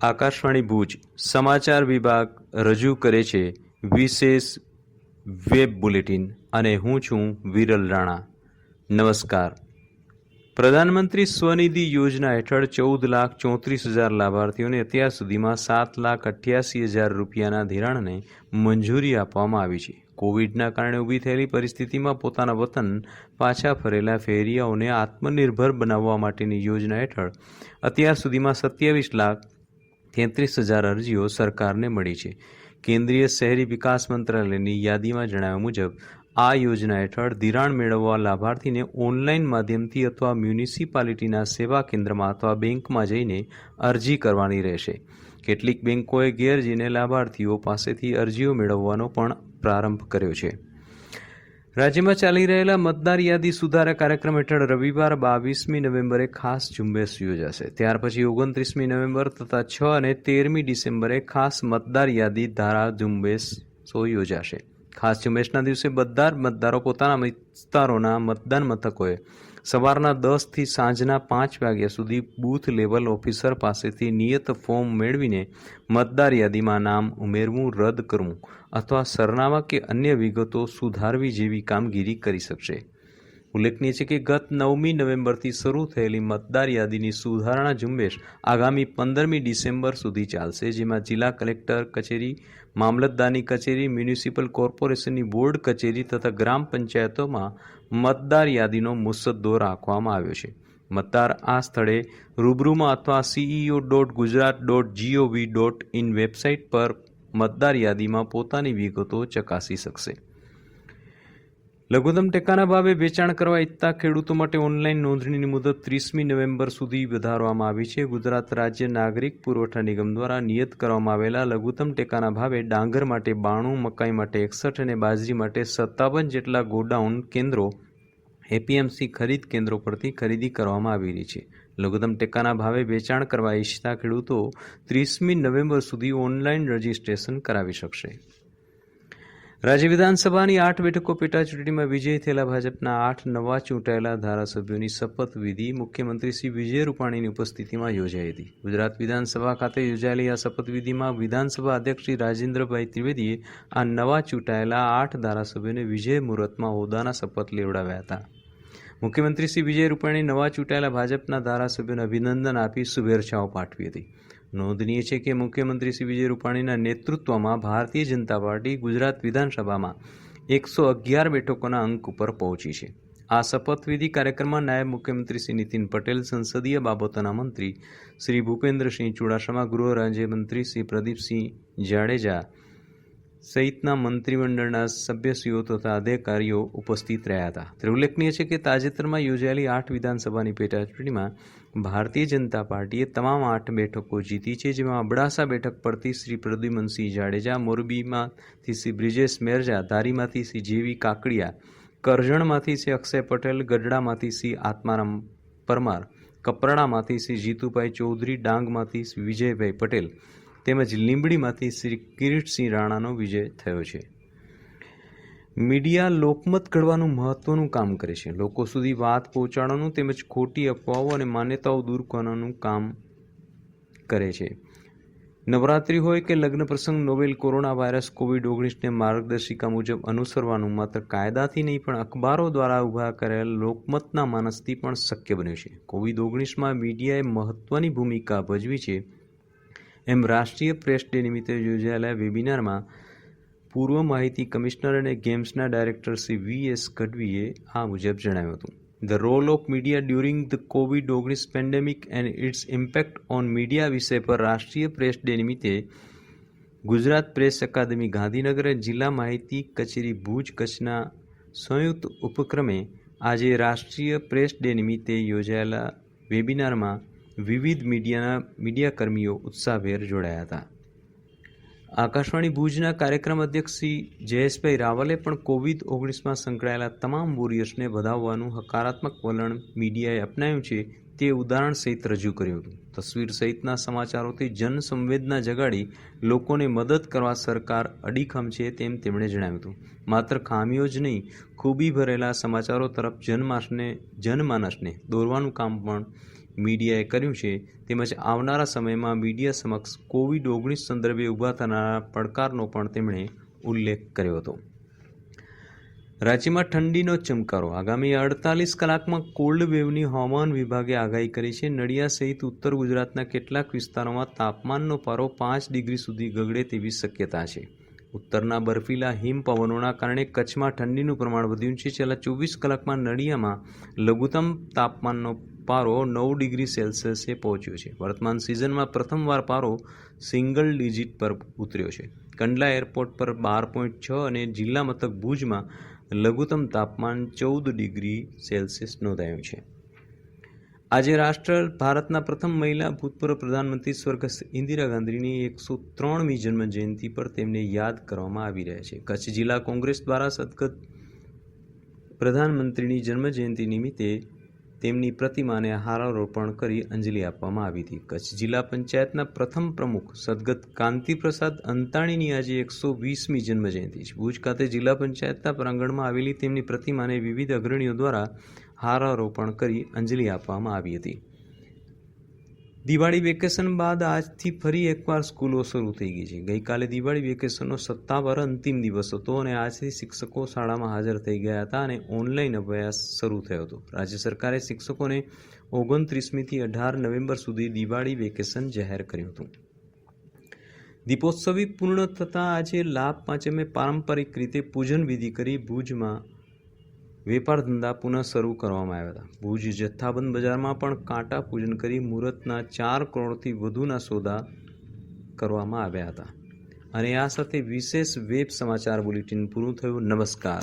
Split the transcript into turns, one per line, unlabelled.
આકાશવાણી ભુજ સમાચાર વિભાગ રજૂ કરે છે વિશેષ વેબ બુલેટિન અને હું છું વિરલ રાણા. નમસ્કાર. પ્રધાનમંત્રી સ્વનિધિ યોજના હેઠળ ચૌદ લાખ ચોત્રીસ હજાર લાભાર્થીઓને અત્યાર સુધીમાં સાત લાખ અઠ્યાસી હજાર રૂપિયાના ધિરાણને મંજૂરી આપવામાં આવી છે. કોવિડના કારણે ઊભી થયેલી પરિસ્થિતિમાં પોતાના વતન પાછા ફરેલા ફેરિયાઓને આત્મનિર્ભર બનાવવા માટેની યોજના હેઠળ અત્યાર સુધીમાં સત્યાવીસ લાખ તેત્રીસ હજાર અરજીઓ સરકારને મળી છે. કેન્દ્રીય શહેરી વિકાસ મંત્રાલયની યાદીમાં જણાવ્યા મુજબ, આ યોજના હેઠળ ધિરાણ મેળવવા લાભાર્થીને ઓનલાઈન માધ્યમથી અથવા મ્યુનિસિપાલિટીના સેવા કેન્દ્રમાં અથવા બેંકમાં જઈને અરજી કરવાની રહેશે. કેટલીક બેંકોએ ઘેર જઈને લાભાર્થીઓ પાસેથી અરજીઓ મેળવવાનો પણ પ્રારંભ કર્યો છે. રાજ્યમાં ચાલી રહેલા મતદાર યાદી સુધારા કાર્યક્રમ હેઠળ રવિવાર બાવીસમી નવેમ્બરે ખાસ ઝુંબેશ યોજાશે. ત્યાર પછી ઓગણત્રીસમી નવેમ્બર તથા છ અને તેરમી ડિસેમ્બરે ખાસ મતદાર યાદી ધારા ઝુંબેશો યોજાશે. ખાસ ઝુંબેશના દિવસે બધા જ મતદારો પોતાના વિસ્તારોના મતદાન મથકોએ સવારના દસથી સાંજના પાંચ વાગ્યા સુધી બૂથ લેવલ ઓફિસર પાસેથી નિયત ફોર્મ મેળવીને મતદાર યાદીમાં નામ ઉમેરવું, રદ કરવું અથવા સરનામા કે અન્ય વિગતો સુધારવી જેવી કામગીરી કરી શકશે. ઉલ્લેખનીય છે કે ગત નવમી નવેમ્બરથી શરૂ થયેલી મતદાર યાદીની સુધારણા ઝુંબેશ આગામી પંદરમી ડિસેમ્બર સુધી ચાલશે, જેમાં જિલ્લા કલેક્ટર કચેરી, મામલતદારની કચેરી, મ્યુનિસિપલ કોર્પોરેશનની બોર્ડ કચેરી તથા ગ્રામ પંચાયતોમાં મતદાર યાદીનો મુસદ્દો રાખવામાં આવ્યો છે. મતદાર આ સ્થળે રૂબરૂમાં અથવા CEO dot Gujarat dot G O V dot in website પર મતદાર યાદીમાં પોતાની વિગતો ચકાસી શકશે. લઘુત્તમ ટેકાના ભાવે વેચાણ કરવા ઈચ્છતા ખેડૂતો માટે ઓનલાઈન નોંધણીની મુદત ત્રીસમી નવેમ્બર સુધી વધારવામાં આવી છે. ગુજરાત રાજ્ય નાગરિક પુરવઠા નિગમ દ્વારા નિયત કરવામાં આવેલા લઘુત્તમ ટેકાના ભાવે ડાંગર માટે બાણું, મકાઈ માટે એકસઠ અને બાજરી માટે સત્તાવન જેટલા ગોડાઉન કેન્દ્રો, એપીએમસી ખરીદ કેન્દ્રો પરથી ખરીદી કરવામાં આવી રહી છે. લઘુત્તમ ટેકાના ભાવે વેચાણ કરવા ઈચ્છતા ખેડૂતો ત્રીસમી નવેમ્બર સુધી ઓનલાઈન રજીસ્ટ્રેશન કરાવી શકશે. રાજ્ય વિધાનસભાની આઠ બેઠકો પેટા ચૂંટણીમાં વિજયી થયેલા ભાજપના આઠ નવા ચૂંટાયેલા ધારાસભ્યોની શપથવિધિ મુખ્યમંત્રી શ્રી વિજય રૂપાણીની ઉપસ્થિતિમાં યોજાઈ હતી. ગુજરાત વિધાનસભા ખાતે યોજાયેલી આ શપથવિધિમાં વિધાનસભા અધ્યક્ષ શ્રી રાજેન્દ્રભાઈ ત્રિવેદીએ આ નવા ચૂંટાયેલા આઠ ધારાસભ્યોને વિજય મુહૂર્તમાં હોદ્દાના શપથ લેવડાવ્યા હતા. મુખ્યમંત્રી શ્રી વિજય રૂપાણીએ નવા ચૂંટાયેલા ભાજપના ધારાસભ્યોને અભિનંદન આપી શુભેચ્છાઓ પાઠવી હતી. નોંધનીય છે કે મુખ્યમંત્રી શ્રી વિજય રૂપાણીના નેતૃત્વમાં ભારતીય જનતા પાર્ટી ગુજરાત વિધાનસભામાં એકસો અગિયાર બેઠકોના અંક ઉપર પહોંચી છે. આ શપથવિધિ કાર્યક્રમમાં નાયબ મુખ્યમંત્રી શ્રી નીતિન પટેલ, સંસદીય બાબતોના મંત્રી શ્રી ભૂપેન્દ્રસિંહ ચુડાસમા, ગૃહ રાજ્યમંત્રી શ્રી પ્રદીપસિંહ જાડેજા સહિતના મંત્રીમંડળના સભ્યશ્રીઓ તથા અધિકારીઓ ઉપસ્થિત રહ્યા હતા. તે ઉલ્લેખનીય છે કે તાજેતરમાં યોજાયેલી આઠ વિધાનસભાની પેટા ચૂંટણીમાં ભારતીય જનતા પાર્ટીએ તમામ આઠ બેઠકો જીતી છે, જેમાં અબડાસા બેઠક પરથી શ્રી પ્રદ્યુમનસિંહ જાડેજા, મોરબીમાંથી શ્રી બ્રિજેશ મેરજા, ધારીમાંથી શ્રી જેવી કાકડિયા, કરજણમાંથી શ્રી અક્ષય પટેલ, ગઢડામાંથી શ્રી આત્મારામ પરમાર કપરાણામાંથી શ્રી જીતુભાઈ ચૌધરી, ડાંગમાંથી શ્રી વિજયભાઈ પટેલ તેમજ લીંબડીમાંથી શ્રી કિરીટસિંહ રાણાનો વિજય થયો છે. મીડિયા લોકમત ઘડવાનું મહત્વનું કામ કરે છે. લોકો સુધી વાત પહોંચાડવાનું તેમજ ખોટી અફવાઓ અને માન્યતાઓ દૂર કરવાનું કામ કરે છે. નવરાત્રિ હોય કે લગ્ન પ્રસંગ, નોવેલ કોરોના વાયરસ, કોવિડ ઓગણીસને માર્ગદર્શિકા મુજબ અનુસરવાનું માત્ર કાયદાથી નહીં, પણ અખબારો દ્વારા ઊભા કરેલ લોકમતના માનસથી પણ શક્ય બન્યું છે. કોવિડ ઓગણીસમાં મીડિયાએ મહત્વની ભૂમિકા ભજવી છે. એમ રાષ્ટ્રીય પ્રેસ ડે નિમિત્તે યોજાયેલા વેબિનારમાં પૂર્વ માહિતી કમિશનર અને ગેમ્સના ડાયરેક્ટર શ્રી વી એસ ગઢવીએ આ મુજબ જણાવ્યું હતું. The role of media during the COVID ઓગણીસ pandemic and its impact on media વિષય પર રાષ્ટ્રીય પ્રેસ ડે નિમિત્તે ગુજરાત પ્રેસ અકાદમી ગાંધીનગર જિલ્લા માહિતી કચેરી ભુજ કચ્છના સંયુક્ત ઉપક્રમે આજે રાષ્ટ્રીય પ્રેસ ડે નિમિત્તે યોજાયેલા વેબિનારમાં વિવિધ મીડિયાના મીડિયાકર્મીઓ ઉત્સાહભેર જોડાયા હતા. આકાશવાણી ભુજના કાર્યક્રમ અધ્યક્ષ શ્રી જયેશભાઈ રાવલે પણ કોવિડ ઓગણીસમાં સંકળાયેલા તમામ વોરિયર્સને વધાવવાનું હકારાત્મક વલણ મીડિયાએ અપનાવ્યું છે તે ઉદાહરણ સહિત રજૂ કર્યું હતું. તસવીર સહિતના સમાચારોથી જન સંવેદના જગાડી લોકોને મદદ કરવા સરકાર અડીખમ છે તેમ તેમણે જણાવ્યું હતું. માત્ર ખામીઓ જ નહીં, ખૂબી ભરેલા સમાચારો તરફ જનમાસને જનમાનસને દોરવાનું કામ પણ મીડિયાએ કર્યું છે. તેમજ આવનારા સમયમાં મીડિયા સમક્ષ કોવિડ ઓગણીસ સંદર્ભે ઊભા થનારા પડકારનો પણ તેમણે ઉલ્લેખ કર્યો હતો. રાજ્યમાં ઠંડીનો ચમકારો. આગામી અડતાલીસ કલાકમાં કોલ્ડ વેવની હવામાન વિભાગે આગાહી કરી છે. નડિયા સહિત ઉત્તર ગુજરાતના કેટલાક વિસ્તારોમાં તાપમાનનો પારો પાંચ ડિગ્રી સુધી ગગડે તેવી શક્યતા છે. ઉત્તરના બર્ફીલા હિમ પવનોના કારણે કચ્છમાં ઠંડીનું પ્રમાણ વધ્યું છે. છેલ્લા ચોવીસ કલાકમાં નડિયામાં લઘુત્તમ તાપમાનનો પારો નવ ડિગ્રી સેલ્સિયસે પહોંચ્યો છે. વર્તમાન સિઝનમાં પ્રથમવાર પારો સિંગલ ડિજિટ પર ઉતર્યો છે. કંડલા એરપોર્ટ પર બાર પોઈન્ટ છ અને જિલ્લા મથક ભુજમાં લઘુત્તમ તાપમાન ચૌદ ડિગ્રી સેલ્સિયસ નોંધાયું છે. આજે રાષ્ટ્ર ભારતના પ્રથમ મહિલા ભૂતપૂર્વ પ્રધાનમંત્રી સ્વર્ગસ્થ ઇન્દિરા ગાંધીની એકસો ત્રણમી જન્મ જયંતિ પર તેમને યાદ કરવામાં આવી રહ્યા છે. કચ્છ જિલ્લા કોંગ્રેસ દ્વારા સદગત પ્રધાનમંત્રીની જન્મ જયંતિ નિમિત્તે તેમની પ્રતિમાને હારારોપણ કરી અંજલિ આપવામાં આવી હતી. કચ્છ જિલ્લા પંચાયતના પ્રથમ પ્રમુખ સદગત કાંતિપ્રસાદ અંતાણીની આજે એકસો વીસમી જન્મજયંતિ છે. ભુજ ખાતે જિલ્લા પંચાયતના પ્રાંગણમાં આવેલી તેમની પ્રતિમાને વિવિધ અગ્રણીઓ દ્વારા હારારોપણ કરી અંજલિ આપવામાં આવી હતી. દિવાળી વેકેશન બાદ આજથી ફરી એકવાર સ્કૂલો શરૂ થઈ ગઈ છે. ગઈકાલે દિવાળી વેકેશનનો સત્તાવાર અંતિમ દિવસ હતો અને આજથી શિક્ષકો શાળામાં હાજર થઈ ગયા હતા અને ઓનલાઈન અભ્યાસ શરૂ થયો હતો. રાજ્ય સરકારે શિક્ષકોને ઓગણત્રીસમીથી અઢાર નવેમ્બર સુધી દિવાળી વેકેશન જાહેર કર્યું હતું. દીપોત્સવી પૂર્ણ થતાં આજે લાભ પાંચમે પારંપરિક રીતે પૂજન વિધિ કરી ભુજમાં વેપાર ધંધા પુનઃ શરૂ કરવામાં આવ્યા હતા. ભુજ જથ્થાબંધ બજારમાં પણ કાંટા પૂજન કરી મુહૂર્તના ચાર કરોડથી વધુના સોદા કરવામાં આવ્યા હતા. અને આ સાથે વિશેષ વેબ સમાચાર બુલેટિન પૂરું થયું. નમસ્કાર.